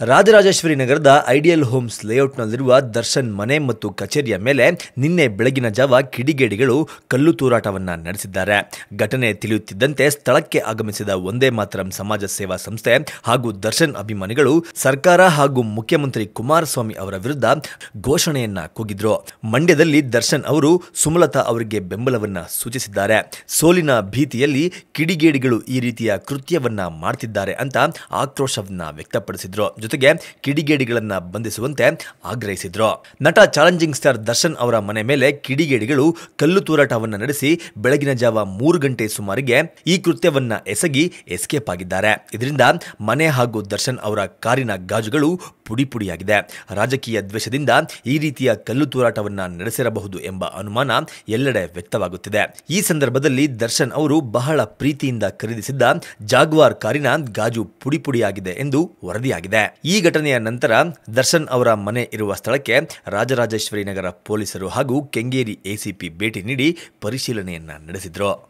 ರಾಜರಾಜೇಶ್ವರಿ ನಗರದ ideal homes ಲೇಔಟ್ನಲ್ಲಿರುವ Darshan ಮನೆ ಮತ್ತು ಕಚೇರಿಯ ಮೇಲೆ ನಿನ್ನೆ ಬೆಳಗಿನ ಜಾವ ಕಿಡಿಗೇಡಿಗಳು ಕಲ್ಲು ತೂರಾಟವನ್ನು ನಡೆಸಿದ್ದಾರೆ. ಘಟನೆ ತಿಳಿಯುತ್ತಿದ್ದಂತೆ ಸ್ಥಳಕ್ಕೆ ಆಗಮಿಸಿದ ಒಂದೇ ಮಾತರಂ ಸಮಾಜ ಸೇವಾ ಸಂಸ್ಥೆ ಹಾಗೂ ದರ್ಶನ್ ಅಭಿಮಾನಿಗಳು ಸರ್ಕಾರ ಹಾಗೂ ಮುಖ್ಯಮಂತ್ರಿ ಕುಮಾರಸ್ವಾಮಿ ಅವರ ವಿರುದ್ಧ ಘೋಷಣೆಯನ್ನ ಕೂಗಿದ್ರು. ಮಂಡ್ಯದಲ್ಲಿ ದರ್ಶನ್ ಅವರು ಸುಮಲತಾ ಅವರಿಗೆ ಬೆಂಬಲವನ್ನ ಸೂಚಿಸಿದ್ದಾರೆ. ಸೋಲಿನ ಭೀತಿಯಲ್ಲಿ ಕಿಡಿಗೇಡಿಗಳು ಈ ರೀತಿಯ ಕೃತ್ಯವನ್ನ ಮಾಡ್ತಿದ್ದಾರೆ ಅಂತ ಆಕ್ರೋಶವನ್ನ ವ್ಯಕ್ತಪಡಿಸಿದ್ರು. ಜೊತೆಗೆ ಕಿಡಿಗೇಡಿಗಳನ್ನ ಬಂಧಿಸುವಂತೆ ಆಗ್ರಹಿಸಿದ್ರು. ನಟ ಚಾಲೆಂಜಿಂಗ್ ಸ್ಟಾರ್ ದರ್ಶನ್ ಅವರ ಮನೆ ಮೇಲೆ ಕಿಡಿಗೇಡಿಗಳು ಕಲ್ಲು ತೂರಾಟವನ್ನ ನಡೆಸಿ ಬೆಳಗಿನ ಜಾವ ಮೂರು ಗಂಟೆ ಸುಮಾರಿಗೆ ಈ ಕೃತ್ಯವನ್ನ ಎಸಗಿ ಎಸ್ಕೇಪ್ ಆಗಿದ್ದಾರೆ. ಇದರಿಂದ ಮನೆ ಹಾಗೂ ದರ್ಶನ್ ಅವರ ಕಾರಿನ ಗಾಜುಗಳು ಪುಡಿ ಪುಡಿಯಾಗಿದೆ. ರಾಜಕೀಯ ದ್ವೇಷದಿಂದ ಈ ರೀತಿಯ ಕಲ್ಲು ತೂರಾಟವನ್ನ ನಡೆಸಿರಬಹುದು ಎಂಬ ಅನುಮಾನ ಎಲ್ಲೆಡೆ ವ್ಯಕ್ತವಾಗುತ್ತಿದೆ. ಈ ಸಂದರ್ಭದಲ್ಲಿ ದರ್ಶನ್ ಅವರು ಬಹಳ ಪ್ರೀತಿಯಿಂದ ಖರೀದಿಸಿದ್ದ ಜಾಗ್ವಾರ್ ಕಾರಿನ ಗಾಜು ಪುಡಿ ಪುಡಿಯಾಗಿದೆ ಎಂದು ವರದಿಯಾಗಿದೆ. ಈ ಘಟನೆಯ ನಂತರ ದರ್ಶನ್ ಅವರ ಮನೆ ಇರುವ ಸ್ಥಳಕ್ಕೆ ರಾಜರಾಜೇಶ್ವರಿ ನಗರ ಪೊಲೀಸರು ಹಾಗೂ ಕೆಂಗೇರಿ ಎಸಿಪಿ ಭೇಟಿ ನೀಡಿ ಪರಿಶೀಲನೆಯನ್ನ ನಡೆಸಿದ್ರು.